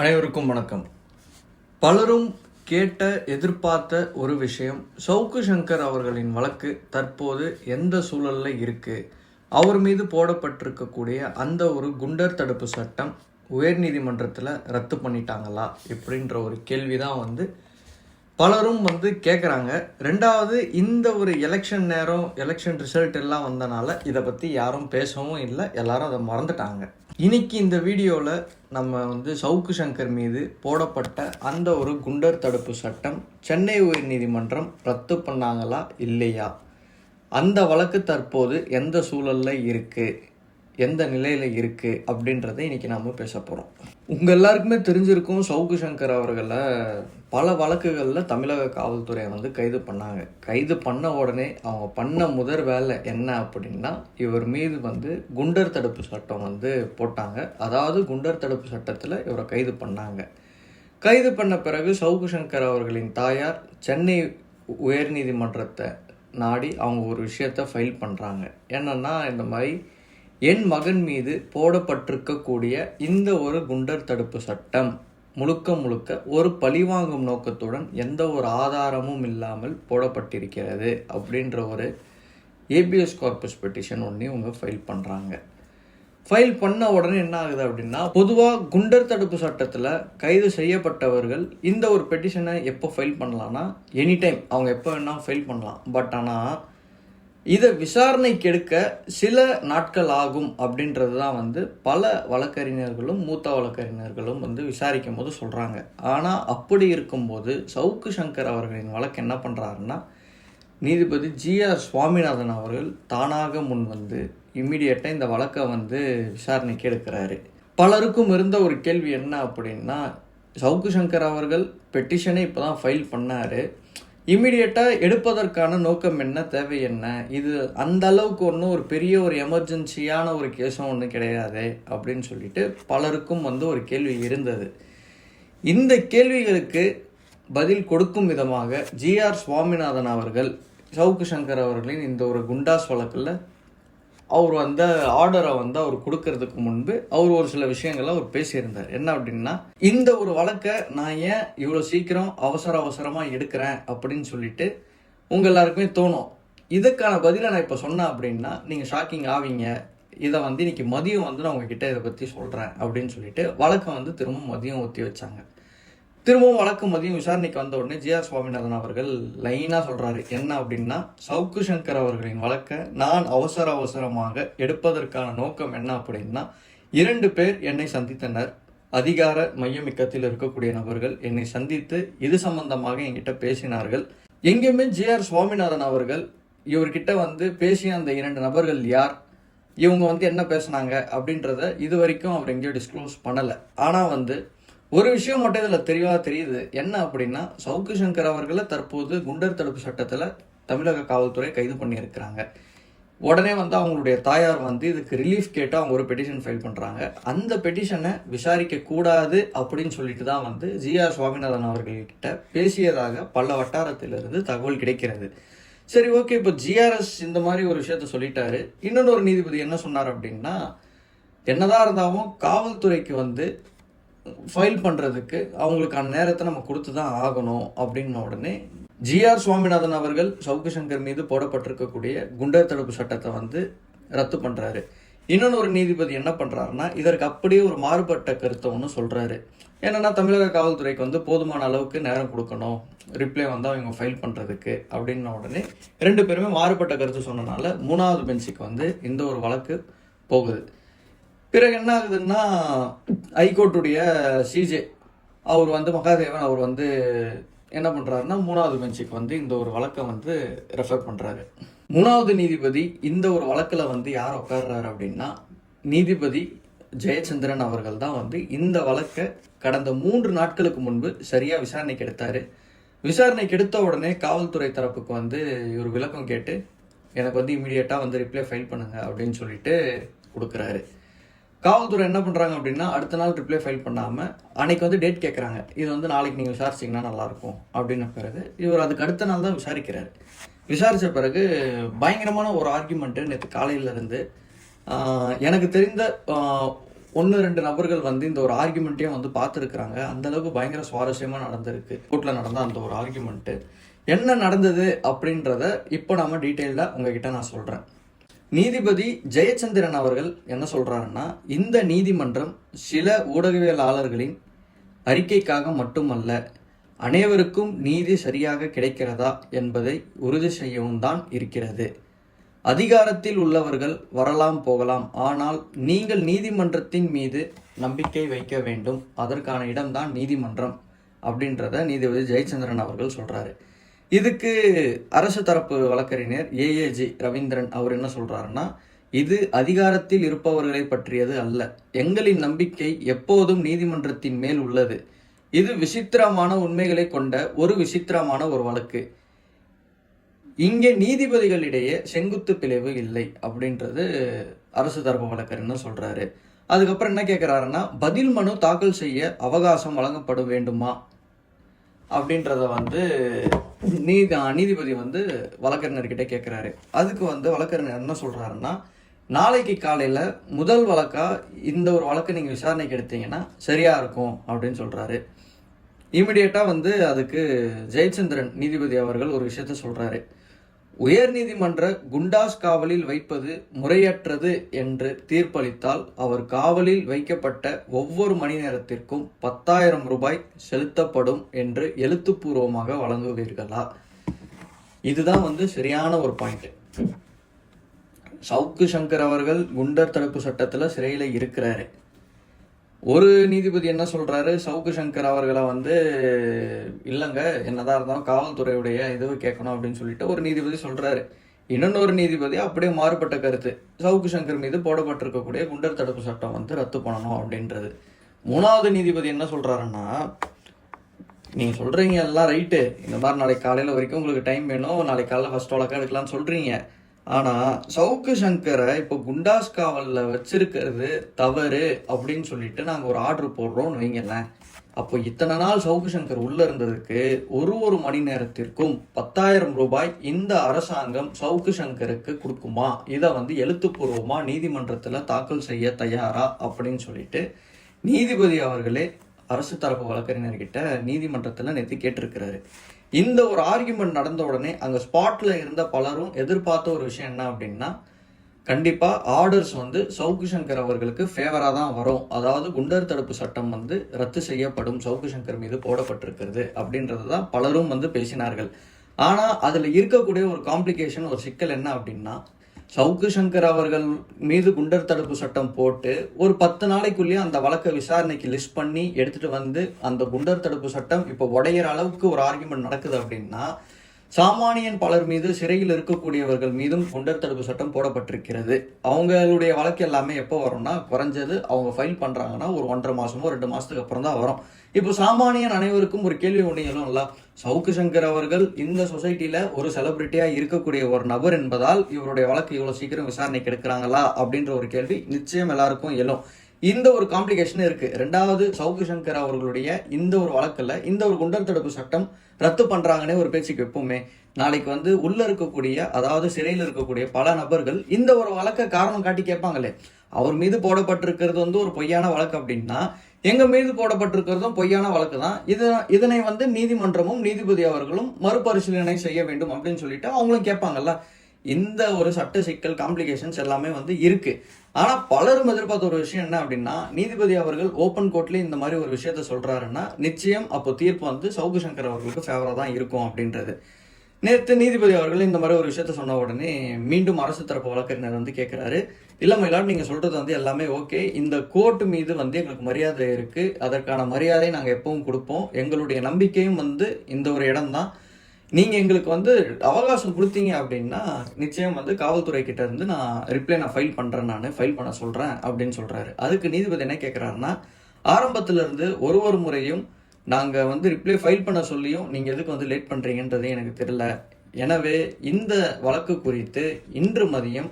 அனைவருக்கும் வணக்கம். பலரும் கேட்ட எதிர்பார்த்த ஒரு விஷயம் சவுக்கு சங்கர் அவர்களின் வழக்கு தற்போது எந்த சூழல்ல இருக்குது அவர் மீது போடப்பட்டிருக்கக்கூடிய அந்த ஒரு குண்டர் தடுப்பு சட்டம் உயர்நீதிமன்றத்தில் ரத்து பண்ணிட்டாங்களா? இப்படின்ற ஒரு கேள்விதான் வந்து பலரும் வந்து கேட்குறாங்க ரெண்டாவது இந்த ஒரு எலெக்ஷன் நேரம் எலெக்ஷன் ரிசல்ட் எல்லாம் வந்தனால இதை பற்றி யாரும் பேசவும் இல்லை எல்லாரும் அதை மறந்துட்டாங்க. இன்னைக்கு இந்த வீடியோவில் நம்ம வந்து சவுக்கு சங்கர் மீது போடப்பட்ட அந்த ஒரு குண்டர் தடுப்பு சட்டம் சென்னை உயர்நீதிமன்றம் ரத்து பண்ணாங்களா இல்லையா? அந்த வழக்கு தற்போது எந்த சூழலில் இருக்குது எந்த நிலையில் இருக்குது அப்படின்றத இன்றைக்கி நாம் பேச போகிறோம் உங்கள் எல்லாருக்குமே தெரிஞ்சிருக்கும் சவுக்கு சங்கர் அவர்களை பல வழக்குகளில் தமிழக காவல்துறையை வந்து கைது பண்ணாங்க. கைது பண்ண உடனே அவங்க பண்ண முதல் வேலை என்ன அப்படின்னா இவர் மீது வந்து குண்டர் தடுப்பு சட்டம் வந்து போட்டாங்க. அதாவது குண்டர் தடுப்பு சட்டத்தில் இவரை கைது பண்ணாங்க. கைது பண்ண பிறகு சவுக்கு சங்கர் அவர்களின் தாயார் சென்னை உயர்நீதிமன்றத்தை நாடி அவங்க ஒரு விஷயத்த ஃபைல் பண்ணுறாங்க என்னன்னா இந்த மாதிரி என் மகன் மீது போடப்பட்டிருக்கக்கூடிய இந்த ஒரு குண்டர் தடுப்பு சட்டம் முழுக்க முழுக்க ஒரு பழிவாங்கும் நோக்கத்துடன் எந்த ஒரு ஆதாரமும் இல்லாமல் போடப்பட்டிருக்கிறது அப்படின்ற ஒரு ஏபிஎஸ் கார்பஸ் பெட்டிஷன் ஒன்றையும் இவங்க ஃபைல் பண்ணுறாங்க ஃபைல் பண்ண உடனே என்ன ஆகுது அப்படின்னா பொதுவாக குண்டர் தடுப்பு சட்டத்தில் கைது செய்யப்பட்டவர்கள் இந்த ஒரு பெட்டிஷனை எப்போ ஃபைல் பண்ணலான்னா எனி டைம் அவங்க எப்போ வேணால் ஃபைல் பண்ணலாம். பட் ஆனால் இதை விசாரணைக்கு எடுக்க சில நாட்கள் ஆகும் அப்படின்றது தான் வந்து பல வழக்கறிஞர்களும் மூத்த வழக்கறிஞர்களும் வந்து விசாரிக்கும் போது சொல்கிறாங்க ஆனால் அப்படி இருக்கும்போது சவுக்கு சங்கர் அவர்களின் வழக்கு என்ன பண்ணுறாருன்னா நீதிபதி ஜிஆர் சுவாமிநாதன் அவர்கள் தானாக முன் வந்து இம்மிடியட்டாக இந்த வழக்கை வந்து விசாரணைக்கு எடுக்கிறாரு பலருக்கும் இருந்த ஒரு கேள்வி என்ன அப்படின்னா சவுக்கு சங்கர் அவர்கள் பெட்டிஷனை இப்போ தான் ஃபைல் பண்ணார். இம்மிடியட்டாக எடுப்பதற்கான நோக்கம் என்ன தேவை என்ன? இது அந்த அளவுக்கு ஒன்றும் ஒரு பெரிய ஒரு எமர்ஜென்சியான ஒரு கேஸும் ஒன்றும் கிடையாது அப்படின்னு சொல்லிட்டு பலருக்கும் வந்து ஒரு கேள்வி இருந்தது. இந்த கேள்விகளுக்கு பதில் கொடுக்கும் விதமாக ஜிஆர் சுவாமிநாதன் அவர்கள் சவுக்கு சங்கர் அவர்களின் இந்த ஒரு குண்டாஸ் வழக்கில் அவர் வந்து ஆர்டரை வந்து அவர் கொடுக்கறதுக்கு முன்பு அவர் ஒரு சில விஷயங்களை அவர் பேசியிருந்தார். என்ன அப்படின்னா இந்த ஒரு வழக்கை நான் ஏன் இவ்வளோ சீக்கிரம் அவசர அவசரமாக எடுக்கிறேன் அப்படின்னு சொல்லிட்டு உங்கள் எல்லாருக்குமே தோணும். இதுக்கான பதிலை நான் இப்போ சொன்னேன் அப்படின்னா நீங்கள் ஷாக்கிங் ஆவீங்க. இதை வந்து இன்னைக்கு மதியம் வந்து நான் உங்ககிட்ட இதை பற்றி சொல்கிறேன் அப்படின்னு சொல்லிட்டு வழக்கை வந்து திரும்ப மதியம் ஒத்தி வச்சாங்க. திரும்பவும் வழக்கு மதியம் விசாரணைக்கு வந்த உடனே ஜிஆர் சுவாமிநாதன் அவர்கள் லைனாக சொல்கிறாரு என்ன அப்படின்னா சவுக்கு சங்கர் அவர்களின் வழக்கை நான் அவசர அவசரமாக எடுப்பதற்கான நோக்கம் என்ன அப்படின்னா இரண்டு பேர் என்னை சந்தித்தனர். அதிகார மையமிக்கத்தில் இருக்கக்கூடிய நபர்கள் என்னை சந்தித்து இது சம்பந்தமாக என்கிட்ட பேசினார்கள். எங்கேயுமே ஜிஆர் சுவாமிநாதன் அவர்கள் இவர்கிட்ட வந்து பேசிய அந்த இரண்டு நபர்கள் யார் இவங்க வந்து என்ன பேசுனாங்க அப்படின்றத இது வரைக்கும் அவர் எங்கேயும் டிஸ்க்ளோஸ் பண்ணலை. ஆனால் வந்து ஒரு விஷயம் மட்டும் இதில் தெளிவாக தெரியுது. என்ன அப்படின்னா சவுக்கு சங்கர் அவர்களை தற்போது குண்டர் தடுப்பு சட்டத்தில் தமிழக காவல்துறை கைது பண்ணியிருக்கிறாங்க. உடனே வந்து அவங்களுடைய தாயார் வந்து இதுக்கு ரிலீஃப் கேட்டு அவங்க ஒரு பெட்டிஷன் ஃபைல் பண்ணுறாங்க அந்த பெட்டிஷனை விசாரிக்க கூடாது அப்படின்னு சொல்லிட்டு தான் வந்து ஜிஆர் சுவாமிநாதன் அவர்கள்கிட்ட பேசியதாக பல வட்டாரத்திலிருந்து தகவல் கிடைக்கிறது. சரி ஓகே இப்போ ஜிஆர்எஸ் இந்த மாதிரி ஒரு விஷயத்த சொல்லிட்டாரு. இன்னொன்று ஒரு நீதிபதி என்ன சொன்னார் அப்படின்னா என்னதான் இருந்தாலும் காவல்துறைக்கு வந்து ஃபைல் பண்ணுறதுக்கு அவங்களுக்கான நேரத்தை நம்ம கொடுத்து தான் ஆகணும் அப்படின்ன உடனே ஜிஆர் சுவாமிநாதன் அவர்கள் சவுக்கு சங்கர் மீது போடப்பட்டிருக்கக்கூடிய குண்டர் தடுப்பு சட்டத்தை வந்து ரத்து பண்ணுறாரு இன்னொன்று ஒரு நீதிபதி என்ன பண்ணுறாருன்னா இதற்கு அப்படியே ஒரு மாறுபட்ட கருத்தை ஒன்று சொல்கிறாரு என்னென்னா தமிழக காவல்துறைக்கு வந்து போதுமான அளவுக்கு நேரம் கொடுக்கணும். ரிப்ளை வந்து அவங்க ஃபைல் பண்ணுறதுக்கு அப்படின்ன உடனே ரெண்டு பேருமே மாறுபட்ட கருத்து சொன்னனால மூணாவது பெஞ்சுக்கு வந்து இந்த ஒரு வழக்கு போகுது. பிறகு என்ன ஆகுதுன்னா ஹைகோர்ட்டுடைய சிஜே அவர் வந்து மகாதேவன் அவர் வந்து என்ன பண்ணுறாருன்னா மூணாவது பெஞ்சுக்கு வந்து இந்த ஒரு வழக்கை வந்து ரெஃபர் பண்ணுறாரு மூணாவது நீதிபதி இந்த ஒரு வழக்கில் வந்து யார் உட்கார்றாரு அப்படின்னா நீதிபதி ஜெயச்சந்திரன் அவர்கள் தான் வந்து இந்த வழக்கை கடந்த மூன்று நாட்களுக்கு முன்பு சரியாக விசாரணைக்கு எடுத்தார். விசாரணைக்கு எடுத்த உடனே காவல்துறை தரப்புக்கு வந்து ஒரு விளக்கம் கேட்டு எனக்கு வந்து இமீடியட்டாக வந்து ரிப்ளை ஃபைல் பண்ணுங்க அப்படின்னு சொல்லிட்டு கொடுக்குறாரு. காவல்துறை என்ன பண்ணுறாங்க அப்படின்னா அடுத்த நாள் ரிப்ளை ஃபைல் பண்ணாமல் அன்னைக்கு வந்து டேட் கேட்குறாங்க இது வந்து நாளைக்கு நீங்கள் விசாரிச்சிங்கன்னா நல்லாயிருக்கும் அப்படின்ன பிறகு இவர் அதுக்கு அடுத்த நாள் தான் விசாரிக்கிறாரு. விசாரித்த பிறகு பயங்கரமான ஒரு ஆர்குமெண்ட்டு நேற்று காலையிலேருந்து எனக்கு தெரிந்த ஒன்று ரெண்டு நபர்கள் வந்து இந்த ஒரு ஆர்குமெண்ட்டையும் வந்து பார்த்துருக்குறாங்க. அந்தளவுக்கு பயங்கர சுவாரஸ்யமாக நடந்திருக்கு. கோர்ட்டில் நடந்த அந்த ஒரு ஆர்குமெண்ட்டு என்ன நடந்தது அப்படின்றத இப்போ நம்ம டீட்டெயில்டாக உங்ககிட்ட நான் சொல்கிறேன் நீதிபதி ஜெயச்சந்திரன் அவர்கள் என்ன சொல்கிறாருன்னா இந்த நீதிமன்றம் சில ஊடகவியலாளர்களின் அறிக்கைக்காக மட்டுமல்ல அனைவருக்கும் நீதி சரியாக கிடைக்கிறதா என்பதை உறுதி செய்யவும் தான் இருக்கிறது. அதிகாரத்தில் உள்ளவர்கள் வரலாம் போகலாம் ஆனால் நீங்கள் நீதிமன்றத்தின் மீது நம்பிக்கை வைக்க வேண்டும். அதற்கான இடம்தான் நீதிமன்றம் அப்படின்றத நீதிபதி ஜெயச்சந்திரன் அவர்கள் சொல்கிறாரு இதுக்கு அரசு தரப்பு வழக்கறிஞர் ஏஏஜி ரவீந்திரன் அவர் என்ன சொல்கிறாருன்னா இது அதிகாரத்தில் இருப்பவர்களை பற்றியது அல்ல. எங்களின் நம்பிக்கை எப்போதும் நீதிமன்றத்தின் மேல் உள்ளது. இது விசித்திரமான உண்மைகளை கொண்ட ஒரு விசித்திரமான ஒரு வழக்கு. இங்கே நீதிபதிகளிடையே செங்குத்து பிளவு இல்லை அப்படின்றது அரசு தரப்பு வழக்கறிஞர் சொல்றாரு. அதுக்கப்புறம் என்ன கேட்கிறாருன்னா பதில் மனு தாக்கல் செய்ய அவகாசம் வழங்கப்பட வேண்டுமா? அப்படின்றத வந்து நீ நீதிபதி வந்து வழக்கறிஞர்கிட்ட கேட்குறாரு அதுக்கு வந்து வழக்கறிஞர் என்ன சொல்கிறாருன்னா நாளைக்கு காலையில் முதல் வழக்காக இந்த ஒரு வழக்கு நீங்கள் விசாரணைக்கு எடுத்தீங்கன்னா சரியாக இருக்கும் அப்படின்னு சொல்கிறாரு இமிடியேட்டாக வந்து அதுக்கு ஜெயச்சந்திரன் நீதிபதி அவர்கள் ஒரு விஷயத்த சொல்கிறாரு உயர்நீதிமன்ற குண்டாஸ் காவலில் வைப்பது முறையற்றது என்று தீர்ப்பளித்தால் அவர் காவலில் வைக்கப்பட்ட ஒவ்வொரு மணி நேரத்திற்கும் பத்தாயிரம் ரூபாய் செலுத்தப்படும் என்று எழுத்துப்பூர்வமாக வழங்குவீர்களா? இதுதான் வந்து சரியான ஒரு பாயிண்ட் சவுக்கு சங்கர் அவர்கள் குண்டர் தடுப்பு சட்டத்தில் சிறையில் இருக்கிறாரு. ஒரு நீதிபதி என்ன சொல்றாரு? சவுக்கு சங்கர் அவர்களை வந்து இல்லைங்க என்னதான் இருந்தாலும் காவல்துறையுடைய இதுவை கேட்கணும் அப்படின்னு சொல்லிட்டு ஒரு நீதிபதி சொல்றாரு. இன்னொரு நீதிபதி அப்படியே மாறுபட்ட கருத்து. சவுக்கு சங்கர் மீது போடப்பட்டிருக்கக்கூடிய குண்டர் தடுப்பு சட்டம் வந்து ரத்து பண்ணணும் அப்படின்றது. மூணாவது நீதிபதி என்ன சொல்றாருன்னா நீங்கள் சொல்கிறீங்க எல்லாம் ரைட்டு. இந்த மாதிரி நாளைக்கு காலையில் வரைக்கும் உங்களுக்கு டைம் வேணும். நாளைக்கு காலையில் ஃபஸ்ட் வழக்கா எடுக்கலாம்னு சொல்கிறீங்க ஆனால் சவுக்கு சங்கரை இப்போ குண்டாஸ் காவலில் வச்சிருக்கிறது தவறு அப்படின்னு சொல்லிட்டு நாங்கள் ஒரு ஆர்டர் போடுறோம்னு வைங்களேன். அப்போ இத்தனை நாள் சவுக்கு சங்கர் உள்ள இருந்ததுக்கு ஒரு ஒரு மணி நேரத்திற்கும் பத்தாயிரம் ரூபாய் இந்த அரசாங்கம் சவுக்கு சங்கருக்கு கொடுக்குமா? இதை வந்து எழுத்துப்பூர்வமாக நீதிமன்றத்தில் தாக்கல் செய்ய தயாரா? அப்படின்னு சொல்லிட்டு நீதிபதி அவர்களே அரசு தரப்பு வழக்கறிஞர்கிட்ட நீதிமன்றத்தில் நேற்று கேட்டிருக்கிறாரு. இந்த ஒரு ஆர்கியூமெண்ட் நடந்த உடனே அங்கே ஸ்பாட்டில் இருந்த பலரும் எதிர்பார்த்த ஒரு விஷயம் என்ன அப்படின்னா கண்டிப்பாக ஆர்டர்ஸ் வந்து சவுக்கு சங்கர் அவர்களுக்கு ஃபேவராக தான் வரும். அதாவது குண்டர் தடுப்பு சட்டம் வந்து ரத்து செய்யப்படும் சவுக்கு சங்கர் மீது போடப்பட்டிருக்கிறது அப்படின்றது தான் பலரும் வந்து பேசினார்கள். ஆனால் அதில் இருக்கக்கூடிய ஒரு காம்ப்ளிகேஷன் ஒரு சிக்கல் என்ன அப்படின்னா சவுக்கு சங்கர் அவர்கள் மீது குண்டர் தடுப்பு சட்டம் போட்டு ஒரு பத்து நாளைக்குள்ளேயே அந்த வழக்கை விசாரணைக்கு லிஸ்ட் பண்ணி எடுத்துட்டு வந்து அந்த குண்டர் தடுப்பு சட்டம் இப்போ உடையிற அளவுக்கு ஒரு ஆர்குமெண்ட் நடக்குது அப்படின்னா சாமானியன் பலர் மீது சிறையில் இருக்கக்கூடியவர்கள் மீதும் குண்டர் தடுப்பு சட்டம் போடப்பட்டிருக்கிறது. அவங்களுடைய வழக்கு எல்லாமே எப்போ வரும்னா குறைஞ்சது அவங்க ஃபைல் பண்ணுறாங்கன்னா ஒரு ஒன்றரை மாதமோ ரெண்டு மாதத்துக்கு அப்புறம் தான் வரும். இப்போ சாமானியன் அனைவருக்கும் ஒரு கேள்வி ஒன்று எழும்ல. சவுக்கு சங்கர் அவர்கள் இந்த சொசைட்டியில் ஒரு செலிபிரிட்டியாக இருக்கக்கூடிய ஒரு நபர் என்பதால் இவருடைய வழக்கு இவ்வளோ சீக்கிரம் விசாரணைக்கு எடுக்கிறாங்களா அப்படின்ற ஒரு கேள்வி நிச்சயம் எல்லாருக்கும் எழும். இந்த ஒரு காம்ப்ளிகேஷன் இருக்கு. ரெண்டாவது சவுக்கு சங்கர் அவர்களுடைய இந்த ஒரு வழக்கில் இந்த ஒரு குண்டர் தடுப்பு சட்டம் ரத்து பண்றாங்கன்னே ஒரு பேச்சுக்கு எப்பவுமே. நாளைக்கு வந்து உள்ள இருக்கக்கூடிய அதாவது சிறையில் இருக்கக்கூடிய பல நபர்கள் இந்த ஒரு வழக்கை காரணம் காட்டி கேட்பாங்களே. அவர் மீது போடப்பட்டிருக்கிறது வந்து ஒரு பொய்யான வழக்கு அப்படின்னா எங்க மீது போடப்பட்டிருக்கிறதும் பொய்யான வழக்கு தான். இது இதனை வந்து நீதிமன்றமும் நீதிபதி அவர்களும் மறுபரிசீலனை செய்ய வேண்டும் அப்படின்னு சொல்லிட்டு அவங்களும் கேட்பாங்கல்ல. இந்த ஒரு சட்ட சிக்கல் காம்ப்ளிகேஷன்ஸ் எல்லாமே வந்து இருக்குது ஆனால் பலரும் எதிர்பார்த்த ஒரு விஷயம் என்ன அப்படின்னா நீதிபதி அவர்கள் ஓப்பன் கோர்ட்லேயே இந்த மாதிரி ஒரு விஷயத்த சொல்கிறாருன்னா நிச்சயம் அப்போ தீர்ப்பு வந்து சவுக்கு சங்கர் அவர்களுக்கு ஃபேவராக தான் இருக்கும் அப்படின்றது. நேற்று நீதிபதி அவர்கள் இந்த மாதிரி ஒரு விஷயத்த சொன்ன உடனே மீண்டும் அரசு தரப்பு வழக்கறிஞர் வந்து கேட்குறாரு இல்லை மயிலாட் நீங்கள் சொல்கிறது வந்து எல்லாமே ஓகே இந்த கோர்ட் மீது வந்து எங்களுக்கு மரியாதை இருக்குது அதற்கான மரியாதையை நாங்கள் எப்பவும் கொடுப்போம். எங்களுடைய நம்பிக்கையும் வந்து இந்த ஒரு இடம் தான் நீங்கள் எங்களுக்கு வந்து அவகாசம் கொடுத்தீங்க அப்படின்னா நிச்சயம் வந்து காவல்துறை கிட்ட இருந்து நான் ரிப்ளை நான் ஃபைல் பண்ணுறேன் நான் ஃபைல் பண்ண சொல்கிறேன் அப்படின்னு சொல்கிறாரு அதுக்கு நீதிபதி என்ன கேட்குறாருன்னா ஆரம்பத்துல இருந்து ஒரு ஒரு முறையும் நாங்கள் வந்து ரிப்ளை ஃபைல் பண்ண சொல்லியும் நீங்கள் எதுக்கு வந்து லேட் பண்ணுறீங்கன்றதே எனக்கு தெரியல. எனவே இந்த வழக்கு குறித்து இன்று மதியம்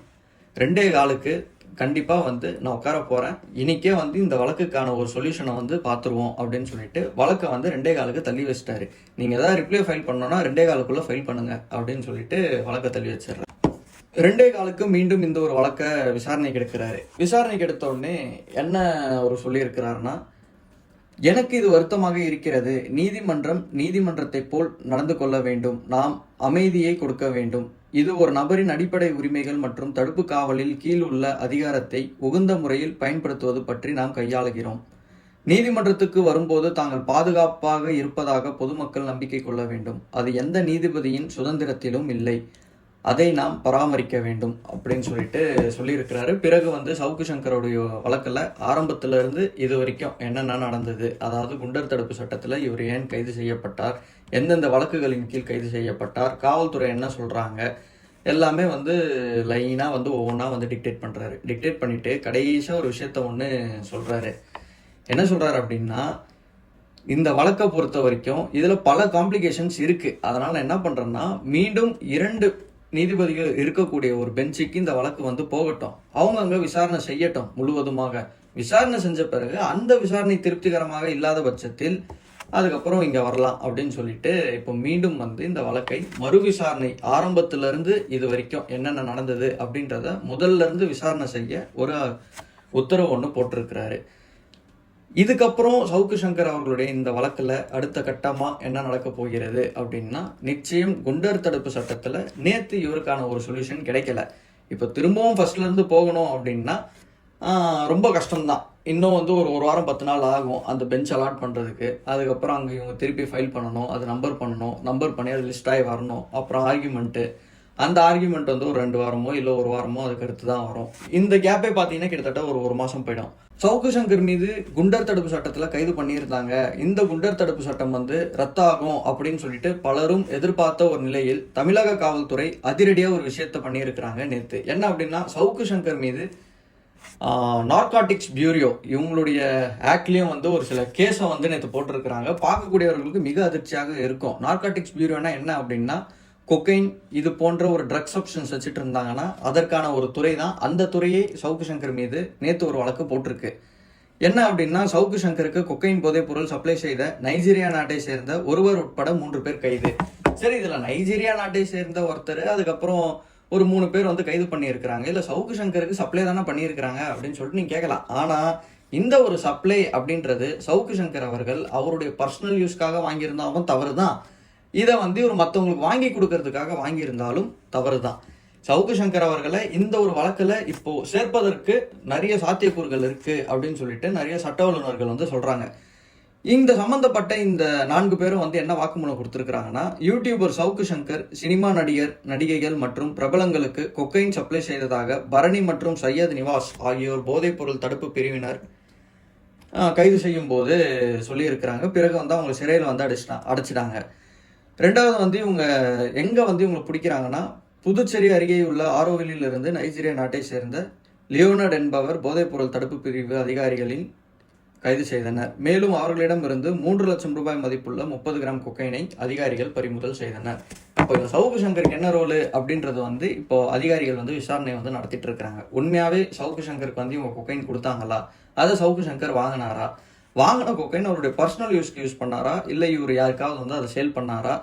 ரெண்டே காலுக்கு கண்டிப்பாக வந்து நான் உட்கார போகிறேன் இன்னைக்கே வந்து இந்த வழக்குக்கான ஒரு சொல்யூஷனை வந்து பார்த்துருவோம் அப்படின்னு சொல்லிட்டு வழக்கை வந்து ரெண்டே காலுக்கு தள்ளி வச்சிட்டாரு. நீங்கள் ஏதாவது ரிப்ளை ஃபைல் பண்ணோன்னா ரெண்டே காலுக்குள்ளே ஃபைல் பண்ணுங்க அப்படின்னு சொல்லிட்டு வழக்கை தள்ளி வச்சிடுறேன் ரெண்டே காலுக்கு மீண்டும் இந்த ஒரு வழக்கை விசாரணைக்கு எடுக்கிறாரு. விசாரணைக்கு எடுத்த உடனே என்ன அவர் சொல்லியிருக்கிறாருன்னா எனக்கு இது வருத்தமாக இருக்கிறது. நீதிமன்றம் நீதிமன்றத்தை போல் நடந்து கொள்ள வேண்டும். நாம் அமைதியை கொடுக்க வேண்டும். இது ஒரு நபரின் அடிப்படை உரிமைகள் மற்றும் தடுப்பு காவலில் கீழ் உள்ள அதிகாரத்தை உகந்த முறையில் பயன்படுத்துவது பற்றி நாம் கையாளுகிறோம். நீதிமன்றத்துக்கு வரும்போது தாங்கள் பாதுகாப்பாக இருப்பதாக பொதுமக்கள் நம்பிக்கை கொள்ள வேண்டும். அது எந்த நீதிபதியின் சுதந்திரத்திலும் இல்லை. அதை நாம் பராமரிக்க வேண்டும் அப்படின்னு சொல்லிட்டு சொல்லியிருக்கிறாரு. பிறகு வந்து சவுக்கு சங்கருடைய வழக்கில் ஆரம்பத்திலிருந்து இது வரைக்கும் என்னென்ன நடந்தது அதாவது குண்டர் தடுப்பு சட்டத்தில் இவர் ஏன் கைது செய்யப்பட்டார் எந்தெந்த வழக்குகளின் கீழ் கைது செய்யப்பட்டார் காவல்துறை என்ன சொல்கிறாங்க எல்லாமே வந்து லைனாக வந்து ஒவ்வொன்றா வந்து டிக்டேட் பண்ணுறாரு டிக்டேட் பண்ணிவிட்டு கடைசியாக ஒரு விஷயத்த ஒன்று சொல்கிறாரு என்ன சொல்கிறாரு அப்படின்னா இந்த வழக்கை பொறுத்த வரைக்கும் இதில் பல காம்ப்ளிகேஷன்ஸ் இருக்குது அதனால் என்ன பண்ணுறேன்னா மீண்டும் இரண்டு நீதிபதிகள் இருக்கக்கூடிய ஒரு பெஞ்சுக்கு இந்த வழக்கு வந்து போகட்டும். அவங்க அங்கே விசாரணை செய்யட்டும் முழுவதுமாக. விசாரணை செஞ்ச பிறகு அந்த விசாரணை திருப்திகரமாக இல்லாத பட்சத்தில் அதுக்கப்புறம் இங்கே வரலாம் அப்படின்னு சொல்லிட்டு இப்போ மீண்டும் வந்து இந்த வழக்கை மறுவிசாரணை ஆரம்பத்திலிருந்து இது வரைக்கும் என்னென்ன நடந்தது அப்படின்றத முதல்ல இருந்து விசாரணை செய்ய ஒரு உத்தரவு ஒன்று போட்டிருக்கிறாரு. இதுக்கப்புறம் சவுக்கு சங்கர் அவர்களுடைய இந்த வழக்கில் அடுத்த கட்டமாக என்ன நடக்க போகிறது அப்படின்னா நிச்சயம் குண்டர் தடுப்பு சட்டத்தில் நேற்று இவருக்கான ஒரு சொல்யூஷன் கிடைக்கல. இப்போ திரும்பவும் ஃபர்ஸ்ட்லேருந்து போகணும் அப்படின்னா ரொம்ப கஷ்டம்தான். இன்னும் வந்து ஒரு ஒரு வாரம் பத்து நாள் ஆகும் அந்த பெஞ்ச் அலாட் பண்ணுறதுக்கு அதுக்கப்புறம் அங்கே இவங்க திருப்பி ஃபைல் பண்ணணும் அது நம்பர் பண்ணணும் நம்பர் பண்ணி அது லிஸ்ட் ஆகி வரணும். அப்புறம் ஆர்கியூமெண்ட்டு அந்த ஆர்கியூமெண்ட் வந்து ஒரு ரெண்டு வாரமோ இல்லை ஒரு வாரமோ அதுக்கு அடுத்து தான் வரும். இந்த கேப்பே பார்த்தீங்கன்னா கிட்டத்தட்ட ஒரு ஒரு மாதம் போயிடும். சவுக்கு சங்கர் மீது குண்டர் தடுப்பு சட்டத்தில் கைது பண்ணியிருந்தாங்க. இந்த குண்டர் தடுப்பு சட்டம் வந்து ரத்தாகும் அப்படின்னு சொல்லிட்டு பலரும் எதிர்பார்த்த ஒரு நிலையில் தமிழக காவல்துறை அதிரடியாக ஒரு விஷயத்த பண்ணியிருக்கிறாங்க நேற்று என்ன அப்படின்னா சவுக்கு சங்கர் மீது நார்காட்டிக்ஸ் பியூரியோ இவங்களுடைய ஆக்ட்லேயும் வந்து ஒரு சில கேஸை வந்து நேற்று போட்டிருக்கிறாங்க. பார்க்கக்கூடியவர்களுக்கு மிக அதிர்ச்சியாக இருக்கும். நார்காட்டிக்ஸ் பியூரோனா என்ன அப்படின்னா கொக்கைன் இது போன்ற ஒரு ட்ரக் ஆப்ஷன்ஸ் வச்சுட்டு இருந்தாங்கன்னா அதற்கான ஒரு துறை தான். அந்த துறையை சவுக்கு சங்கர் மீது நேற்று ஒரு வழக்கு போட்டிருக்கு. என்ன அப்படின்னா சவுக்கு சங்கருக்கு கொக்கைன் போதைப்பொருள் சப்ளை செய்த நைஜீரியா நாட்டை சேர்ந்த ஒருவர் உட்பட மூன்று பேர் கைது. சரி இதில் நைஜீரியா நாட்டை சேர்ந்த ஒருத்தர் அதுக்கப்புறம் ஒரு மூணு பேர் வந்து கைது பண்ணியிருக்கிறாங்க. இல்லை சவுக்கு சங்கருக்கு சப்ளை தானே பண்ணியிருக்கிறாங்க அப்படின்னு சொல்லிட்டு நீங்கள் கேட்கலாம். ஆனால் இந்த ஒரு சப்ளை அப்படின்றது சவுக்கு சங்கர் அவர்கள் அவருடைய பர்சனல் யூஸ்க்காக வாங்கியிருந்தாலும் தவறு தான் இதை வந்து இவர் மற்றவங்களுக்கு வாங்கி கொடுக்கறதுக்காக வாங்கியிருந்தாலும் தவறு தான் சவுக்கு சங்கர் அவர்களை இந்த ஒரு வழக்கில் இப்போ சேர்ப்பதற்கு நிறைய சாத்தியக்கூறுகள் இருக்குது அப்படின்னு சொல்லிட்டு நிறைய சட்ட வல்லுநர்கள் வந்து சொல்கிறாங்க இந்த சம்பந்தப்பட்ட இந்த நான்கு பேரும் வந்து என்ன வாக்குமூலம் கொடுத்துருக்குறாங்கன்னா யூடியூபர் சவுக்கு சங்கர் சினிமா நடிகர் நடிகைகள் மற்றும் பிரபலங்களுக்கு கொக்கைன் சப்ளை செய்ததாக பரணி மற்றும் சையத் நிவாஸ் ஆகியோர் போதைப்பொருள் தடுப்பு பிரிவினர் கைது செய்யும் போது சொல்லியிருக்கிறாங்க. பிறகு வந்து அவங்க சிறையில் வந்து அடிச்சிட்டா அடைச்சிட்டாங்க. ரெண்டாவது வந்து இவங்க எங்கே வந்து இவங்களை பிடிக்கிறாங்கன்னா புதுச்சேரி அருகே உள்ள ஆரோவிலிருந்து நைஜீரியா நாட்டை சேர்ந்த லியோனட் என்பவர் போதைப்பொருள் தடுப்பு பிரிவு அதிகாரிகளின் கைது செய்தனர். மேலும் அவர்களிடமிருந்து மூன்று லட்சம் ரூபாய் மதிப்புள்ள முப்பது கிராம் கொக்கைனை அதிகாரிகள் பறிமுதல் செய்தனர். இப்போ இந்த சவுக்கு சங்கருக்கு என்ன ரோலு அப்படின்றது வந்து இப்போ அதிகாரிகள் வந்து விசாரணை வந்து நடத்திட்டு இருக்கிறாங்க. உண்மையாவே சவுக்கு சங்கருக்கு வந்து இவங்க கொக்கைன் கொடுத்தாங்களா? அதை சவுக்கு சங்கர் வாங்கினாரா? வாங்கின கொக்கைன் அவருடைய பர்சனல் யூஸ்க்கு யூஸ் பண்ணாரா? இல்லை இவர் யாருக்காவது வந்து அதை சேல் பண்ணாரா?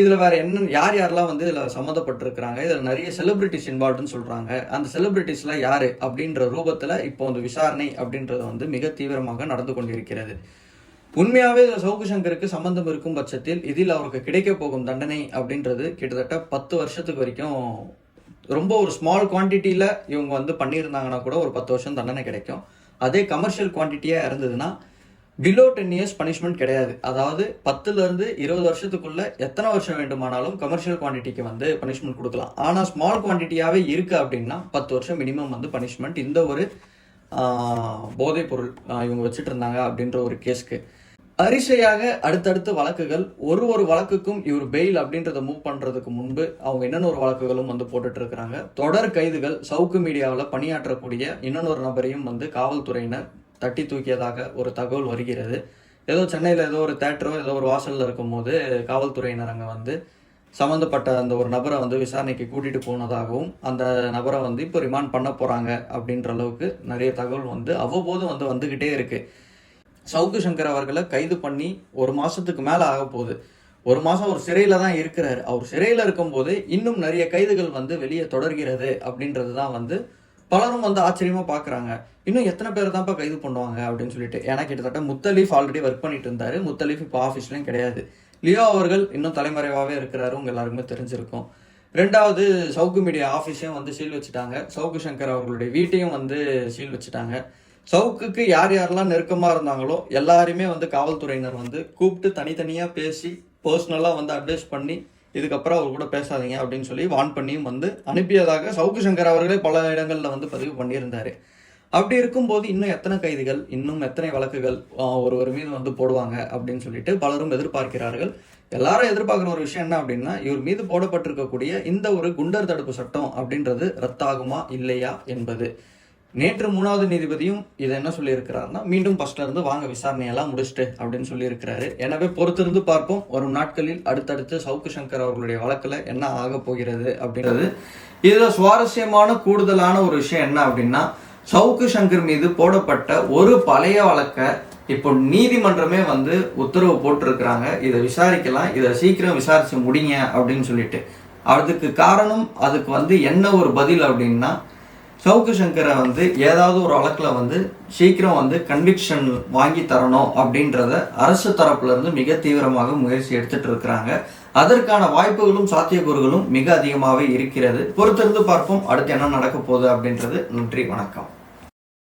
இதில் வேறு என்ன யார் யாரெல்லாம் வந்து இதில் சம்மந்தப்பட்டிருக்கிறாங்க? இதில் நிறைய செலிபிரிட்டிஸ் இன்வால்வ்டுன்னு சொல்கிறாங்க அந்த செலிபிரிட்டிஸ்லாம் யார் அப்படின்ற ரூபத்தில் இப்போ அந்த விசாரணை அப்படின்றது வந்து மிக தீவிரமாக நடந்து கொண்டிருக்கிறது. உண்மையாகவே இதில் சவுக்கு சங்கருக்கு சம்பந்தம் இருக்கும் பட்சத்தில் இதில் அவருக்கு கிடைக்க போகும் தண்டனை அப்படின்றது கிட்டத்தட்ட பத்து வருஷத்துக்கு வரைக்கும் ரொம்ப ஒரு ஸ்மால் குவான்டிட்டியில் இவங்க வந்து பண்ணியிருந்தாங்கன்னா கூட ஒரு பத்து வருஷம் தண்டனை கிடைக்கும். அதே கமர்ஷியல் குவான்டிட்டியாக இருந்ததுன்னா பிலோ டென் இயர்ஸ் பனிஷ்மெண்ட் கிடையாது. அதாவது பத்துலேருந்து இருபது வருஷத்துக்குள்ள எத்தனை வருஷம் வேண்டுமானாலும் கமர்ஷியல் குவான்டிட்டிக்கு வந்து பனிஷ்மெண்ட் கொடுக்கலாம். ஆனால் ஸ்மால் குவான்டிட்டியாகவே இருக்குது அப்படின்னா பத்து வருஷம் மினிமம் வந்து பனிஷ்மெண்ட் இந்த ஒரு போதைப் பொருள் இவங்க வச்சுட்டு இருந்தாங்க அப்படின்ற ஒரு கேஸ்க்கு அரிசையாக அடுத்தடுத்த வழக்குகள் ஒரு ஒரு வழக்குக்கும் இவர் பெயில் அப்படின்றத மூவ் பண்ணுறதுக்கு முன்பு அவங்க என்னென்ன ஒரு வழக்குகளும் வந்து போட்டுட்டு இருக்கிறாங்க தொடர் கைதுகள் சவுக்கு மீடியாவில் பணியாற்றக்கூடிய இன்னொரு நபரையும் வந்து காவல்துறையினர் தட்டி தூக்கியதாக ஒரு தகவல் வருகிறது. ஏதோ சென்னையில் ஏதோ ஒரு தேட்டரோ ஏதோ ஒரு வாசலில் இருக்கும்போது காவல்துறையினர் அங்கே வந்து சம்மந்தப்பட்ட அந்த ஒரு நபரை வந்து விசாரணைக்கு கூட்டிகிட்டு போனதாகவும் அந்த நபரை வந்து இப்போ ரிமாண்ட் பண்ண போகிறாங்க அப்படின்ற அளவுக்கு நிறைய தகவல் வந்து அவ்வப்போது வந்து வந்துக்கிட்டே இருக்குது சவுக்கு சங்கர் அவர்களை கைது பண்ணி ஒரு மாதத்துக்கு மேலே ஆக போகுது. ஒரு மாதம் ஒரு சிறையில் தான் இருக்கிறார். அவர் சிறையில் இருக்கும்போது இன்னும் நிறைய கைதுகள் வந்து வெளியே தொடர்கிறது அப்படின்றது தான் வந்து பலரும் வந்து ஆச்சரியமாக பார்க்குறாங்க இன்னும் எத்தனை பேர் தான்ப்பா கைது பண்ணுவாங்க அப்படின்னு சொல்லிட்டு. ஏன்னா கிட்டத்தட்ட முத்தலீஃப் ஆல்ரெடி ஒர்க் பண்ணிட்டு இருந்தாரு. முத்தலீஃப் இப்போ ஆஃபீஸ்லையும் கிடையாது. லியோ அவர்கள் இன்னும் தலைமறைவாகவே இருக்கிறாரு. உங்கள் எல்லாருக்குமே தெரிஞ்சிருக்கும். ரெண்டாவது சவுக்கு மீடியா ஆஃபீஸையும் வந்து சீல் வச்சுட்டாங்க. சவுக்கு சங்கர் அவர்களுடைய வீட்டையும் வந்து சீல் வச்சுட்டாங்க. சவுக்குக்கு யார் யாரெல்லாம் நெருக்கமாக இருந்தாங்களோ எல்லாருமே வந்து காவல்துறையினர் வந்து கூப்பிட்டு தனித்தனியாக பேசி பர்சனலாக வந்து அட்வைஸ் பண்ணி இதுக்கப்புறம் அவர் கூட பேசாதீங்க அப்படின்னு சொல்லி வான் பண்ணியும் வந்து அனுப்பியதாக சவுக்கு சங்கர் அவர்களே பல இடங்களில் வந்து பதிவு பண்ணியிருந்தார். அப்படி இருக்கும்போது இன்னும் எத்தனை கைதிகள் இன்னும் எத்தனை வழக்குகள் ஒருவர் மீது வந்து போடுவாங்க அப்படின்னு சொல்லிட்டு பலரும் எதிர்பார்க்கிறார்கள். எல்லாரும் எதிர்பார்க்குற ஒரு விஷயம் என்ன அப்படின்னா இவர் மீது போடப்பட்டிருக்கக்கூடிய இந்த ஒரு குண்டர் தடுப்பு சட்டம் அப்படின்றது ரத்தாகுமா இல்லையா என்பது. நேற்று மூணாவது நீதிபதியும் இதை என்ன சொல்லியிருக்கிறாருன்னா மீண்டும் ஃபர்ஸ்ட்ல இருந்து வாங்க விசாரணையெல்லாம் முடிச்சுட்டு அப்படின்னு சொல்லியிருக்கிறாரு. எனவே பொறுத்திருந்து பார்ப்போம் வரும் நாட்களில் அடுத்தடுத்து சவுக்கு சங்கர் அவர்களுடைய வழக்கில் என்ன ஆக போகிறது அப்படின்றது. இதில் சுவாரஸ்யமான கூடுதலான ஒரு விஷயம் என்ன அப்படின்னா சவுக்கு சங்கர் மீது போடப்பட்ட ஒரு பழைய வழக்கை இப்போ நீதிமன்றமே வந்து உத்தரவு போட்டிருக்கிறாங்க. இதை விசாரிக்கலாம் இதை சீக்கிரம் விசாரிச்சு முடிங்க அப்படின்னு சொல்லிட்டு. அதுக்கு காரணம் அதுக்கு வந்து என்ன ஒரு பதில் அப்படின்னா சவுக்கு சங்கரை வந்து ஏதாவது ஒரு வழக்கில் வந்து சீக்கிரம் வந்து கன்விக்ஷன் வாங்கி தரணும் அப்படின்றத அரசு தரப்புலேருந்து மிக தீவிரமாக முயற்சி எடுத்துட்டு இருக்கிறாங்க. அதற்கான வாய்ப்புகளும் சாத்தியக்கூறுகளும் மிக அதிகமாகவே இருக்கிறது. பொறுத்திருந்து பார்ப்போம் அடுத்து என்ன நடக்க போகுது அப்படின்றது. நன்றி வணக்கம்.